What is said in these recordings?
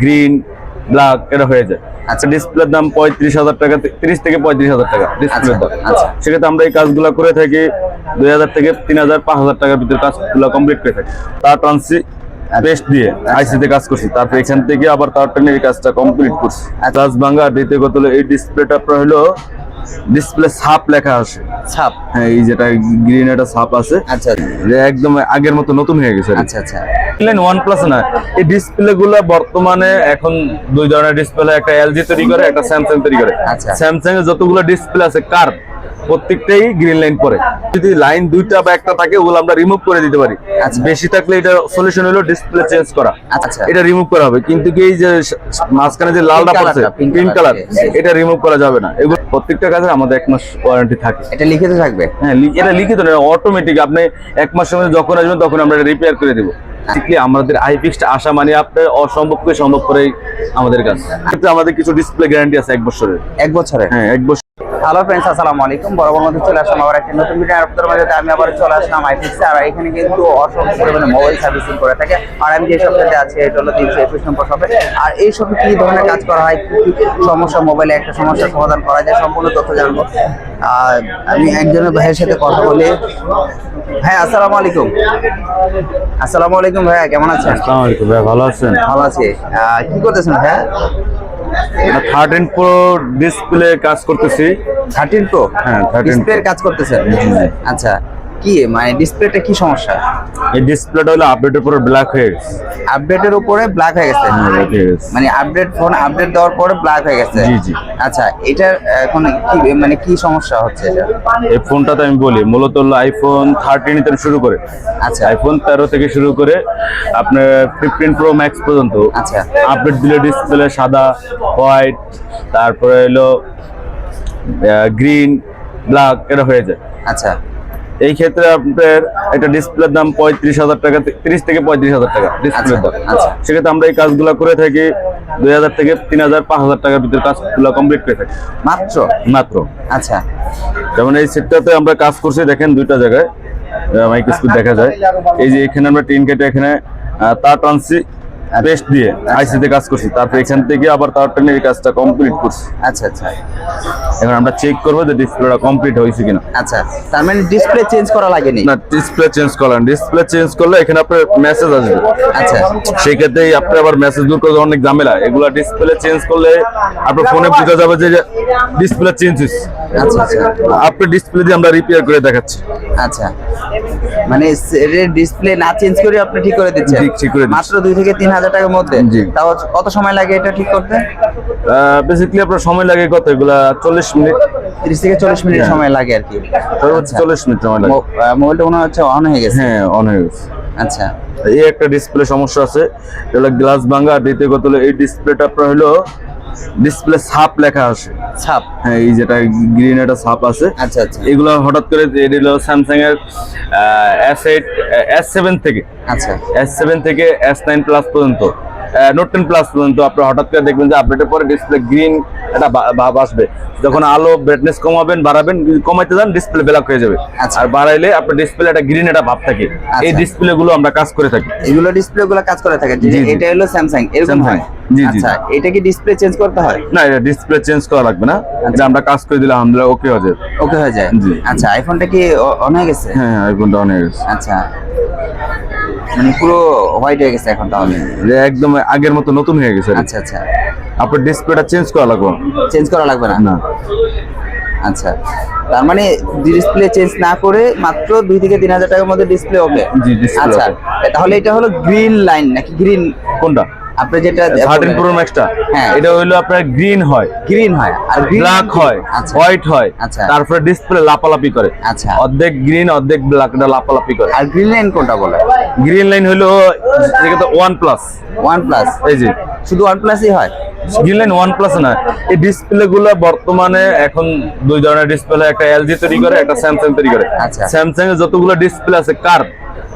Green black এটা হয়ে যায়। আচ্ছা। ডিসপ্লের দাম পঁয়ত্রিশ হাজার টাকা তিরিশ থেকে পঁয়ত্রিশ হাজার টাকা ডিসপ্লের দাম। আচ্ছা। সেক্ষেত্রে আমরা এই কাজগুলো করে থাকি দুই হাজার থেকে তিন হাজার পাঁচ হাজার টাকার ভিতরে কাজগুলো কমপ্লিট করে থাকি। তার ট্রান্সি পেস্ট দিয়ে আইসিতে কাজ করছি। তারপর এখান থেকে আবার তার ট্রেনের এই কাজটা কমপ্লিট করছি। কাজ দ্বিতীয় কথা হলো এই ডিসপ্লেটা আপনার হলো ডিসপ্লে ছাপ লেখা আছে। ছাপ? হ্যাঁ এই যেটা গ্রিন একটা ছাপ আছে। আচ্ছা যে একদম আগের মতো নতুন হয়ে গেছে আচ্ছা আচ্ছা। প্লেন ওয়ান প্লাস না এই ডিসপ্লে গুলো বর্তমানে এখন দুই ধরনের ডিসপ্লে একটা এলজি তৈরি করে একটা স্যামসাং তৈরি করে। আচ্ছা। স্যামসাং এর যতগুলো ডিসপ্লে আছে কার? প্রত্যেকটাই গ্রিন লাইন পরে। যদি লাইন দুইটা বা একটা থাকে ওগুলো আমরা রিমুভ করে দিতে পারি। আচ্ছা। বেশি থাকলে এটা সলিউশন হলো ডিসপ্লে চেঞ্জ করা। আচ্ছা। এটা রিমুভ করা হবে। কিন্তু কি এই যে মাঝখানে যে লালটা পড়ছে পিঙ্ক কালার এটা রিমুভ করা যাবে না। এগুলো প্রত্যেকটা কাজে আমাদের এক মাস ওয়ারেন্টি থাকে। এটা লিখিত থাকবে? হ্যাঁ এটা লিখিত না অটোমেটিক আপনি এক মাসের মধ্যে যখন আসবেন তখন আমরা এটা রিপেয়ার করে দেবো। Basically আমাদের আই ফিক্সড আসা মানে আপনার অসম্ভবকে সম্ভব করেই আমাদের কাজ। ক্ষেত্রে আমাদের কিছু ডিসপ্লে গ্যারান্টি আছে এক বছরের। এক বছরের? হ্যাঁ এক বছর হ্যালো ফ্রেন্ডস আসসালামু আলাইকুম। বরাবর মধ্যে চলে আসলাম আবার একটা নতুন ভিডিও আপনাদের মাঝে আমি আবার চলে আসলাম আইফিক্সে আর এখানে কিন্তু অসংখ্য পরিমাণে মোবাইল সার্ভিসিং করে থাকে। আর আমি যে শপটাতে আছি এটা হলো তিনশো একুশ নম্বর শপে আর এই শপে কি ধরনের কাজ করা হয় কি কি সমস্যা মোবাইলে একটা সমস্যার সমাধান করা যায় সম্পূর্ণ তথ্য জানব। আর আমি একজনের ভাইয়ের সাথে কথা বলি। ভাই আসসালামু আলাইকুম। আসসালামু আলাইকুম ভাইয়া কেমন আছেন? আসসালামু আলাইকুম ভাই ভালো আছেন? ভালো আছি। কি করতেছেন ভাইয়া থার্টিন প্রো ডিসপ্লে কাজ করতেছি। থার্টিন প্রো হ্যাঁ, 13 Pro। ডিসপ্লের কাজ করতেছেন? আচ্ছা। কি মানে ডিসপ্লেটা কি সমস্যা? এই ডিসপ্লেটা হলো আপডেটের পরে ব্ল্যাক হয়ে গেছে। আপডেটের উপরে ব্ল্যাক হয়ে গেছে। মানে আপডেট ফোন আপডেট দেওয়ার পরে ব্ল্যাক হয়ে গেছে। জি, জি। আচ্ছা এটার এখন কি মানে কি সমস্যা হচ্ছে এটা? এই ফোনটা তো আমি বলি মূলত হলো আইফোন থার্টিন থেকে শুরু করে। আচ্ছা। আইফোন তেরো থেকে শুরু করে আপনার ফিফটিন প্রো ম্যাক্স পর্যন্ত। আচ্ছা। আপডেট দিলে ডিসপ্লে সাদা হোয়াইট তারপরে হলো গ্রিন ব্ল্যাক এটা হয়ে যায়। আচ্ছা। এই ক্ষেত্রে আপনার একটা ডিসপ্লের দাম পঁয়ত্রিশ হাজার টাকা তিরিশ থেকে পঁয়ত্রিশ হাজার টাকা ডিসপ্লের দাম। আচ্ছা। সেক্ষেত্রে আমরা এই কাজগুলো করে থাকি দুই হাজার থেকে তিন হাজার পাঁচ হাজার টাকার ভিতরে কাজগুলো কমপ্লিট করে থাকি। মাত্র? মাত্র। আচ্ছা। যেমন এই সেটটাতে আমরা কাজ করছি দেখেন দুইটা জায়গায় মাইক স্পিড দেখা যায়। এই যে এখানে আমরা টিন কেটে এখানে তার টানছি পেস্ট দিয়ে আইসিতে কাজ করছি। তারপর এখান থেকে আবার তার টেনে এই কাজটা কমপ্লিট করছি। আচ্ছা আচ্ছা। এখন আমরা চেক করব যে ডিসপ্লেটা কমপ্লিট হয়েছে কিনা। আচ্ছা তার মানে ডিসপ্লে চেঞ্জ করা লাগেনি? না ডিসপ্লে চেঞ্জ করলেন ডিসপ্লে চেঞ্জ করলে এখানে আপনার মেসেজ আসবে। আচ্ছা। সেই ক্ষেত্রে আপনি আবার মেসেজ দূর করতে অনেক ঝামেলা। এগুলা ডিসপ্লে চেঞ্জ করলে আপনার ফোনে বোঝা যাবে যে ডিসপ্লে চেঞ্জ হয়েছে। আচ্ছা আচ্ছা। আপনি ডিসপ্লে দিয়ে আমরা রিপেয়ার করে দেখাচ্ছি। আচ্ছা। মানে ডিসপ্লে না চেঞ্জ করে আপনি ঠিক করে দিচ্ছেন। ঠিক- ঠিক করে। মাত্র দুই থেকে তিন হাজার টাকার মধ্যে। তাও কত সময় লাগে এটা ঠিক করতে? বেসিক্যালি আপনার সময় লাগে কত? এগুলা চল্লিশ মিনিট। তিরিশ থেকে চল্লিশ মিনিট হ্যাঁ। সময় লাগে আর কি। সর্বোচ্চ চল্লিশ মিনিট সময় লাগে। মোবাইলটা মনে হচ্ছে অন হয়ে গেছে। হ্যাঁ অন হয়ে গেছে। আচ্ছা। এই একটা ডিসপ্লে সমস্যা আছে। এটা গ্লাস ভাঙা দ্বিতীয় কথা হলো এই ডিসপ্লেটা আপনার হলো ডিসপ্লে ছাপ লেখা আছে। ছাপ? হ্যাঁ এই যেটা গ্রিন একটা ছাপ আছে। আচ্ছা আচ্ছা। এগুলো হঠাৎ করে এটি হলো স্যামসাং এর এস এইট এস সেভেন থেকে। আচ্ছা। এস সেভেন থেকে এস নাইন প্লাস পর্যন্ত। নোট টেন প্লাস পর্যন্ত আপনার হঠাৎ করে দেখবেন যে আপডেটের পরে ডিসপ্লে গ্রিন একটা ভাব আসবে। যখন আলো ব্রাইটনেস কমাবেন বাড়াবেন কমাইতে যান ডিসপ্লে ব্ল্যাক হয়ে যাবে। আচ্ছা। আর বাড়াইলে আপনার ডিসপ্লে একটা গ্রিন একটা ভাব থাকে। এই আচ্ছা। ডিসপ্লে গুলো আমরা কাজ করে থাকি। এগুলো ডিসপ্লে গুলো কাজ করে থাকে। এটা হলো স্যামসাং এরকম হয়? জি, জি, আচ্ছা এটা কি ডিসপ্লে চেঞ্জ করতে হয়? না এটা ডিসপ্লে চেঞ্জ করা লাগবে না। এটা আমরা কাজ করে দিলে ওকে হয়ে যাবে ওকে হয়ে যায়। জি। আচ্ছা আইফোনটা কি অন হয়ে গেছে? হ্যাঁ আইফোনটা অন হয়ে গেছে। আচ্ছা। মানে পুরো হোয়াইট হয়ে গেছে এখন তাহলে। একদম আগের মতো নতুন হয়ে গেছে আচ্ছা আচ্ছা। আপনার ডিসপ্লেটা চেঞ্জ করা লাগবে। চেঞ্জ করা লাগবে না? না। আচ্ছা। তার মানে ডিসপ্লে চেঞ্জ না করে মাত্র দুই থেকে তিন হাজার টাকার মধ্যে ডিসপ্লে ওকে আচ্ছা। তাহলে এটা হলো গ্রিন লাইন নাকি গ্রিন কোনটা? আপনি যেটা থার্টিন প্রো ম্যাক্সটা হ্যাঁ। এটা হইল আপনার গ্রিন হয়। গ্রিন হয়। আর ব্ল্যাক হয় আচ্ছা। হোয়াইট হয়। আচ্ছা। তারপরে ডিসপ্লে লাপালাপি করে। আচ্ছা। অর্ধেক গ্রিন অর্ধেক ব্ল্যাক এটা লাপালাপি করে। আর গ্রিন লাইন কোনটা বলে? গ্রিন লাইন হলো যেটা ওয়ান প্লাস ওয়ান প্লাস এই যে। শুধু ওয়ান প্লাসই হয়? গ্রিন লাইন ওয়ান প্লাস না। এই ডিসপ্লে গুলো বর্তমানে এখন দুই ধরনের ডিসপ্লে একটা এলজি তৈরি করে একটা স্যামসাং তৈরি করে। আচ্ছা। স্যামসাং এর যতগুলো ডিসপ্লে আছে কার?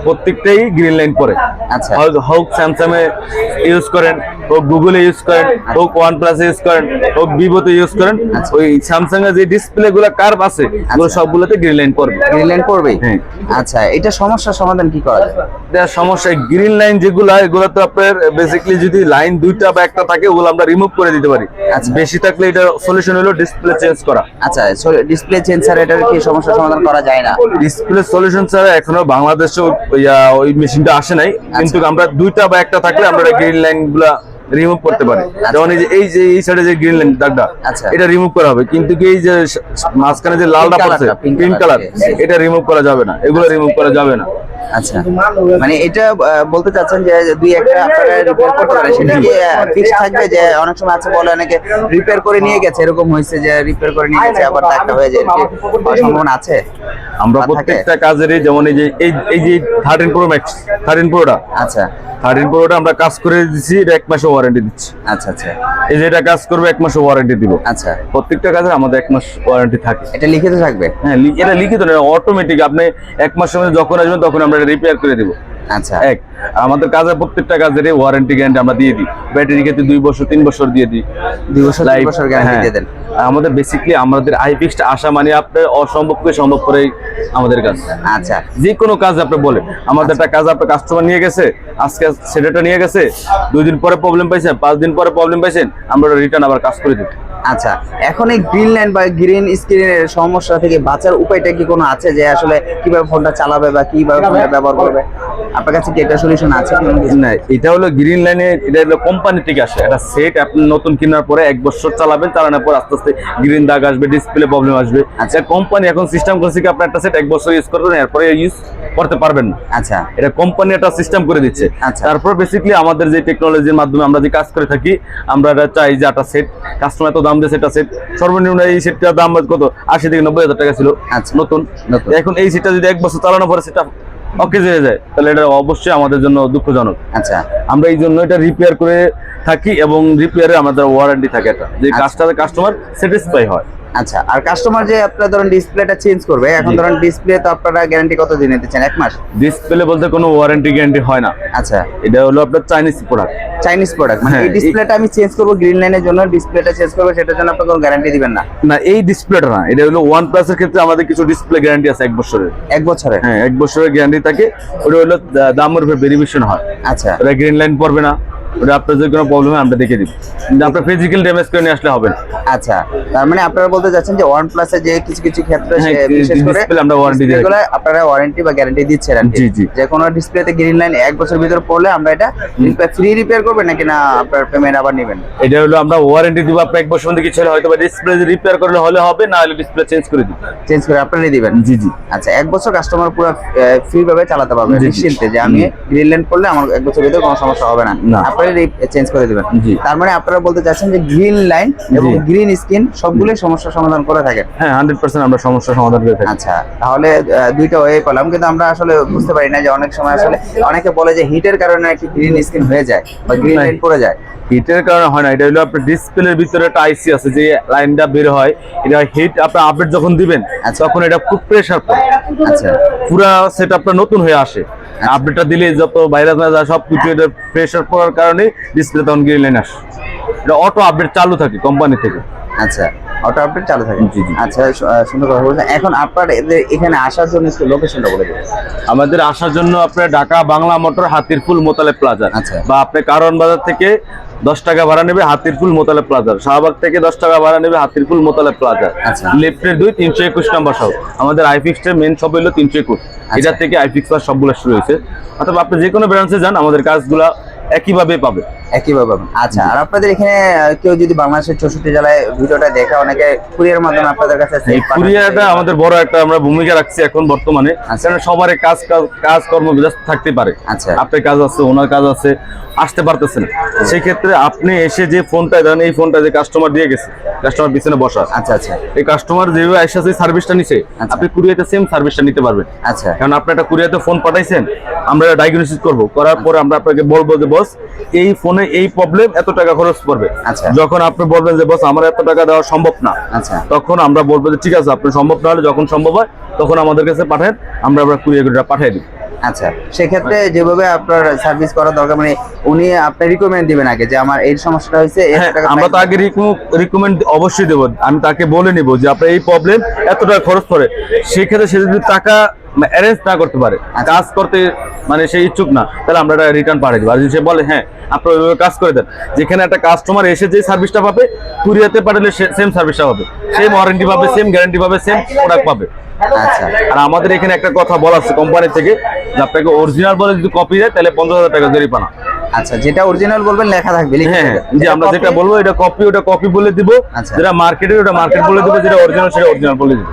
প্রত্যেকটাই গ্রিন লাইন পরে। আচ্ছা। হোক- হোক স্যামসাং এ ইউজ করেন হোক গুগলে ইউজ করেন হোক ওয়ান প্লাস ইউজ করেন হোক ভিভোতে ইউজ করেন আচ্ছা। ওই স্যামসাং এর যে ডিসপ্লে গুলো কার্ভ আছে ওগুলো সবগুলোতে গ্রিন লাইন পড়বে। গ্রিন লাইন পড়বেই? হ্যাঁ। আচ্ছা এটা সমস্যার সমাধান কি করা যায়? দেওয়ার সমস্যা গ্রিন লাইন যেগুলো এগুলো তো আপনার বেসিক্যালি যদি লাইন দুইটা বা একটা থাকে ওগুলো আমরা রিমুভ করে দিতে পারি। আচ্ছা। বেশি থাকলে এটা সলিউশন হলো ডিসপ্লে চেঞ্জ করা। আচ্ছা ডিসপ্লে সেন্সার এটার কি সমস্যার সমাধান করা যায় না? ডিসপ্লে সলিউশন ছাড়া এখনও বাংলাদেশে ওই- মেশিনটা আসে নাই কিন্তু আমরা দুইটা বা একটা থাকলে আমরা গ্রিন লাইনগুলা রিমুভ করতে পারি। যেমন এই যে এই যে এই সাইডে যে গ্রিন লাইন দাগটা আচ্ছা। এটা রিমুভ করা হবে। কিন্তু কি এই যে মাঝখানে যে লালটা পড়ছে পিঙ্ক কালার এটা রিমুভ করা যাবে না এগুলো রিমুভ করা যাবে না। আচ্ছা। মানে এটা বলতে চাচ্ছেন যে দুই একটা আপনারা রিপেয়ার করতে পারেন সেটা কি ফিক্স থাকবে যে অনেক সময় আছে বলে অনেকে রিপেয়ার করে নিয়ে গেছে? এরকম হয়েছে যে রিপেয়ার করে নিয়ে গেছে আবার দাগটা হয়ে যায় সম্ভাবনা আছে? আমরা প্রত্যেকটা কাজেরই যেমন এই যে এই যে থার্টিন প্রো ম্যাক্স থার্টিন প্রোটা আচ্ছা। থার্টিন প্রোটা আমরা কাজ করে দিচ্ছি এটা এক মাসে ওয়ারেন্টি দিচ্ছি। আচ্ছা আচ্ছা। এই যে এটা কাজ করবে এক মাসে ওয়ারেন্টি দিব। আচ্ছা। প্রত্যেকটা কাজের আমাদের এক মাস ওয়ারেন্টি থাকে। এটা লিখিত থাকবে? হ্যাঁ এটা লিখিত না অটোমেটিক আপনি এক মাসের মধ্যে যখন আসবেন তখন আমরা রিপেয়ার করে দিব। আচ্ছা। এক আমাদের কাজের প্রত্যেকটা কাজের ওয়ারেন্টি গ্যারান্টি আমরা দিয়ে দিই। ব্যাটারি ক্ষেত্রে দুই বছর তিন বছর দিয়ে দিই। দুই বছর তিন বছর গ্যারান্টি। দিয়ে দেন। আমাদের আমাদের মানে আপনার অসম্ভবকে সম্ভব করে আমাদের কাজ। আচ্ছা। যে কোনো কাজ আপনি বলে আমাদের একটা কাজ আপনার কাস্টমার নিয়ে গেছে আজকে সেটাটা নিয়ে গেছে দুই দিন পরে প্রবলেম পাইছেন পাঁচ দিন পরে প্রবলেম পাইছেন আমরা রিটার্ন আবার কাজ করে দিই আচ্ছা এখন এই গ্রিন লাইন বা গ্রিন স্ক্রিনের সমস্যা থেকে বাঁচার উপায়টা কি কোনো আছে? যে আসলে কীভাবে ফোনটা চালাবে বা কীভাবে ফোনটা ব্যবহার করবে? আপনার কাছে কি এটা সলিউশন আছে না এটা হলো গ্রিন লাইনে এটা হলো কোম্পানি থেকে আসে। একটা সেট আপনি নতুন কেনার পরে এক বছর চালাবেন চালানোর পর আস্তে আস্তে গ্রিন দাগ আসবে ডিসপ্লে প্রবলেম আসবে। আচ্ছা। কোম্পানি এখন সিস্টেম করছে কি আপনার একটা সেট এক বছর ইউজ করবেন এরপরে ইউজ করতে পারবেন না। আচ্ছা। এটা কোম্পানি একটা সিস্টেম করে দিচ্ছে। আচ্ছা। তারপর বেসিক্যালি আমাদের যে টেকনোলজির মাধ্যমে আমরা যে কাজ করে থাকি আমরা এটা চাই যে একটা সেট কাস্টমার এত দাম দিয়ে সেটা সেট সর্বনিম্ন এই সেটটার দাম কত? আশি থেকে নব্বই হাজার টাকা ছিল। আচ্ছা। নতুন। নতুন। এখন এই সেটটা যদি এক বছর চালানোর পরে সেটা অকেজ হয়ে যায় তাহলে এটা অবশ্যই আমাদের জন্য দুঃখজনক। আচ্ছা। আমরা এই জন্য এটা রিপেয়ার করে থাকি এবং রিপেয়ারে আমাদের ওয়ারেন্টি থাকে এটা। যে আচ্ছা। কাজটা কাস্টমার স্যাটিসফাই হয়। আচ্ছা আর কাস্টমার যে আপনার ধরেন ডিসপ্লেটা চেঞ্জ করবে এখন। ধরেন ডিসপ্লে তো আপনারা গ্যারান্টি কত দিন দিচ্ছেন এক মাস? ডিসপ্লে বলতে কোনো ওয়ারেন্টি গ্যারান্টি হয় না। আচ্ছা। এটা হলো আপনার চাইনিজ প্রোডাক্ট চাইনিজ প্রোডাক্ট মানে হ্যাঁ, এই ডিসপ্লেটা আমি চেঞ্জ করব গ্রিন লাইনের জন্য ডিসপ্লেটা চেঞ্জ করব সেটার জন্য আপনার কোনো গ্যারান্টি দিবেন না। না এই ডিসপ্লেটা না এটা হলো ওয়ান প্লাসের ক্ষেত্রে আমাদের কিছু ডিসপ্লে গ্যারান্টি আছে এক বছরের। এক বছরে হ্যাঁ এক বছরের গ্যারান্টি থাকে ওটা হলো দামের উপর ভেরিয়েশন হয়। আচ্ছা। ওটা গ্রিন লাইন পড়বে না। ওটা আপনার কোনো প্রবলেম আমরা দেখে দিব কিন্তু আপনার ফিজিক্যাল ড্যামেজ করে নিয়ে আসলে হবে আচ্ছা তার মানে আপনারা বলতে যাচ্ছেন যে ওয়ান প্লাসে যে কিছু কিছু ক্ষেত্রে হ্যাঁ, বিশেষ করে আমরা দিয়ে রাখি। আপনারা ওয়ারেন্টি বা গ্যারান্টি দিচ্ছেন জি, জি। যে কোনো ডিসপ্লেতে গ্রিন লাইন এক বছর ভিতরে পড়লে আমরা এটা ফ্রি রিপেয়ার করবেন নাকি না আপনার পেমেন্ট আবার নেবেন? এটা হলো আমরা ওয়ারেন্টি দিব আপনার এক বছর মধ্যে কিছু হয়তো বা ডিসপ্লে রিপেয়ার করলে হলে হবে না হলে ডিসপ্লে চেঞ্জ করে দিব চেঞ্জ করে আপনারাই দিবেন? জি জি। আচ্ছা এক বছর কাস্টমার পুরো ফ্রি ভাবে চালাতে পারবে। নিশ্চিন্তে যে আমি গ্রিন লাইন করলে আমার এক বছর ভিতরে কোনো সমস্যা হবে না। না। চেঞ্জ করে দিবেন। তার মানে আপনারা বলতে চাচ্ছেন যে গ্রিন লাইন এবং গ্রিন স্কিন সবগুলোই সমস্যার সমাধান করে থাকেন হ্যাঁ হান্ড্রেড পার্সেন্ট আমরা সমস্যার সমাধান করে থাকি। আচ্ছা তাহলে দুইটা ওয়ে পেলাম কিন্তু আমরা আসলে বুঝতে পারি না যে অনেক সময় আসলে অনেকে বলে যে হিটের কারণে একটি গ্রিন স্ক্রিন হয়ে যায় বা গ্রিন নাই। লাইন পড়ে যায়। হিটের কারণে হয় না এটা হলো আপনার ডিসপ্লের ভিতরে একটা আইসি আছে যে লাইনটা বের হয় এটা হিট আপনার আপডেট যখন দিবেন আচ্ছা। তখন এটা খুব প্রেসার পড়ে আচ্ছা। পুরা সেট আপটা নতুন হয়ে আসে। আপডেটটা দিলে যত ভাইরাস না যায় সব কিছু এটা প্রেসার পড়ার কারণে ডিসপ্লে তখন গ্রিন লাইন আসে। এটা অটো আপডেট চালু থাকে কোম্পানি থেকে। আচ্ছা। অটো আপডেট চালু থাকে। জি, জি। আচ্ছা সুন্দর কথা বলছেন। এখন আপনার এখানে আসার জন্য একটু লোকেশনটা বলে দেবেন। আমাদের আসার জন্য আপনার ঢাকা বাংলা মোটর হাতিরপুল মোতালে প্লাজা আচ্ছা। বা আপনি কারণ বাজার থেকে দশ টাকা ভাড়া নেবে হাতিরপুল মোতালে প্লাজার। শাহবাগ থেকে দশ টাকা ভাড়া নেবে হাতিরপুল মোতালে প্লাজা আচ্ছা। লেফটের দুই তিনশো একুশ নাম্বার সব আমাদের আইফিক্সের মেন শপ হলো তিনশো একুশ। আচ্ছা। এটা থেকে আইফিক্স সবগুলো শুরু হয়েছে। অথবা আপনি যে কোনো ব্রাঞ্চে যান আমাদের কাজগুলা একইভাবে পাবে একইভাবে পাবেন। আচ্ছা আর আপনাদের এখানে কেউ যদি বাংলাদেশের চৌষট্টি জেলায় ভিডিওটা দেখে অনেকে কুরিয়ার মাধ্যমে আপনাদের কাছে কুরিয়ারটা আমাদের বড় একটা আমরা ভূমিকা রাখছি এখন বর্তমানে। আচ্ছা। কারণ সবার কাজ কাজ কর্ম ব্যস্ত থাকতে পারে। আচ্ছা। আপনার কাজ আছে ওনার কাজ আছে আসতে পারতেছেন সেই ক্ষেত্রে আপনি এসে যে ফোনটা দেন এই ফোনটা যে কাস্টমার দিয়ে গেছে কাস্টমার পিছনে বসা আচ্ছা আচ্ছা। এই কাস্টমার যেভাবে এসে যে সার্ভিসটা নিছে আচ্ছা। আপনি কুরিয়াতে সেম সার্ভিসটা নিতে পারবেন। আচ্ছা। কারণ আপনি একটা কুরিয়াতে ফোন পাঠাইছেন আমরা ডায়াগনোসিস করব। করার পরে আমরা আপনাকে বলব যে বস এই ফোনে এই প্রবলেম এত টাকা খরচ পড়বে আচ্ছা। যখন আপনি বলবেন যে বস আমার এত টাকা দেওয়া সম্ভব না। আচ্ছা। তখন আমরা বলব যে ঠিক আছে আপনি সম্ভব না হলে যখন সম্ভব হয় তখন আমাদের কাছে পাঠান আমরা আমরা কুরিয়ার করে পাঠিয়ে দিই। আচ্ছা সেক্ষেত্রে যেভাবে আপনার সার্ভিস করা দরকার মানে উনি আপনি রিকমেন্ড দিবেন আগে যে আমার এই সমস্যাটা হয়েছে হ্যাঁ আমরা তো আগে রিকমেন্ড অবশ্যই দেবো। আমি তাকে বলে নিব যে আপনার এই প্রবলেম এত টাকা খরচ করে। সেক্ষেত্রে সে যদি টাকা অ্যারেঞ্জ না করতে পারে। আচ্ছা। কাজ করতে মানে সে ইচ্ছুক না তাহলে আমরা এটা রিটার্ন পাঠিয়ে দেবো। আর যদি সে বলে হ্যাঁ ওইভাবে কাজ করে দেন। যেখানে একটা কাস্টমার এসে যে সার্ভিসটা পাবে কুরিয়াতে পাঠালে সেম সার্ভিসটা পাবে। সেম ওয়ারেন্টি পাবে সেম গ্যারান্টি পাবে সেম প্রোডাক্ট পাবে। আচ্ছা। আর আমাদের এখানে একটা কথা বলা আছে কোম্পানি থেকে যে আপনাকে অরিজিনাল বলে যদি কপি দেয় তাহলে পঞ্চাশ হাজার টাকা জরিমানা। আচ্ছা যেটা অরিজিনাল বলবেন লেখা থাকবে হ্যাঁ যে আমরা যেটা বলব এটা কপি ওটা কপি বলে দিব। আচ্ছা। যেটা মার্কেটের ওটা মার্কেট বলে দিব যেটা অরিজিনাল সেটা অরিজিনাল বলে দিব।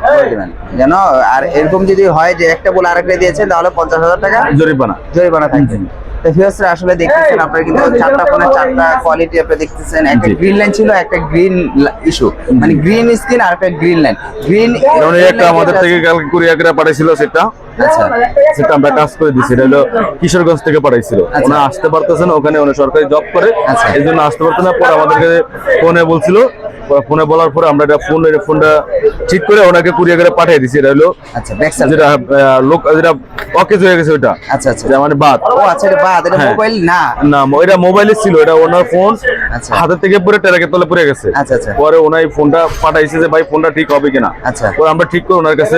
যেন আর এরকম যদি হয় যে একটা বলে আরেকটা দিয়েছেন তাহলে পঞ্চাশ হাজার টাকা জরিমানা। জরিমানা থাকবে। আসলে দেখতেছেন আপনারা কিন্তু চারটা ফোনের চারটা কোয়ালিটি আপনারা দেখতেছেন। একটা গ্রিন লাইন ছিল একটা গ্রিন ইস্যু মানে গ্রিন স্ক্রিন আর একটা গ্রিন লাইন গ্রিন একটা আমাদের থেকে কালকে পাঠাইছিল সেটা। আচ্ছা। সেটা আমরা কাজ করে দিছি এটা হলো কিশোরগঞ্জ থেকে পাঠাইছিল। আচ্ছা। আসতে পারতেছেন ওখানে উনি সরকারি জব করে। আচ্ছা। এই জন্য আসতে পারতেন না। পরে আমাদেরকে ফোনে বলছিল ফোনে বলার পরে আমরা এটা ফোন ফোনটা ঠিক করে ওনাকে কুরিয়ার করে পাঠিয়ে দিছি এটা হলো আচ্ছা ব্যাক সাইড যেটা লোক যেটা অকেজ হয়ে গেছে ওইটা। আচ্ছা আচ্ছা। মানে বাদ। ও আচ্ছা এটা বাদ। এটা হ্যাঁ। মোবাইল না? না এটা মোবাইলে ছিল এটা ওনার ফোন আচ্ছা। হাতে থেকে পরে টেরাকে তলে পড়ে গেছে। আচ্ছা, আচ্ছা। পরে ওনাই ফোনটা পাঠাইছে যে ভাই ফোনটা ঠিক হবে কিনা? আচ্ছা। পরে আমরা ঠিক করে ওনার কাছে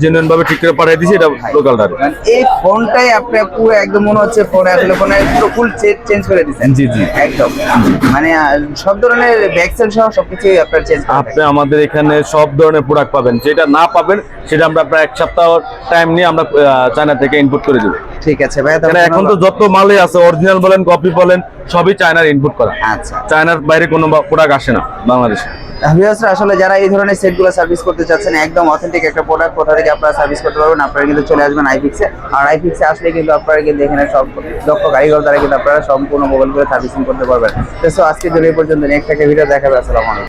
জেনুইন ভাবে ঠিক করে পাঠিয়ে দিয়েছি এটা লোকালটা মানে এই ফোনটাই আপনি পুরো একদম মনে হচ্ছে ফোনে আসলে ফোনে পুরো ফুল চেঞ্জ করে দিচ্ছেন। জি, জি। একদম। মানে সব ধরনের ব্যাকসেল সহ সবকিছুই আপনার চেঞ্জ আপনি আমাদের এখানে সব ধরনের প্রোডাক্ট পাবেন। যেটা না পাবেন সেটা আমরা প্রায় এক সপ্তাহ টাইম নিয়ে আমরা চায়না থেকে ইনপুট করে দেবো। ঠিক আছে ভাই এখন তো যত মালই আছে অরিজিনাল বলেন কপি বলেন সবই চায়নার ইনপুট করা। আচ্ছা। চায়নার বাইরে কোনো প্রোডাক্ট আসে না বাংলাদেশে। ভিউয়ার্সরা আসলে যারা এই ধরনের সেটগুলো সার্ভিস করতে চাচ্ছেন, একদম অথেন্টিক একটা প্রোডাক্ট কোথা থেকে আপনারা সার্ভিস করতে পারবেন, আপনারা কিন্তু চলে আসবেন আইপিক্সে আর আইপিক্সে আসলে কিন্তু আপনারা কিন্তু এখানে সব দক্ষ কারিগর দ্বারা কিন্তু আপনারা সম্পূর্ণ মোবাইল করে সার্ভিসিং করতে পারবেন। তো আজকে জন্য এই পর্যন্ত নেক্সট একটা ভিডিও দেখাবে। আসসালামু আলাইকুম।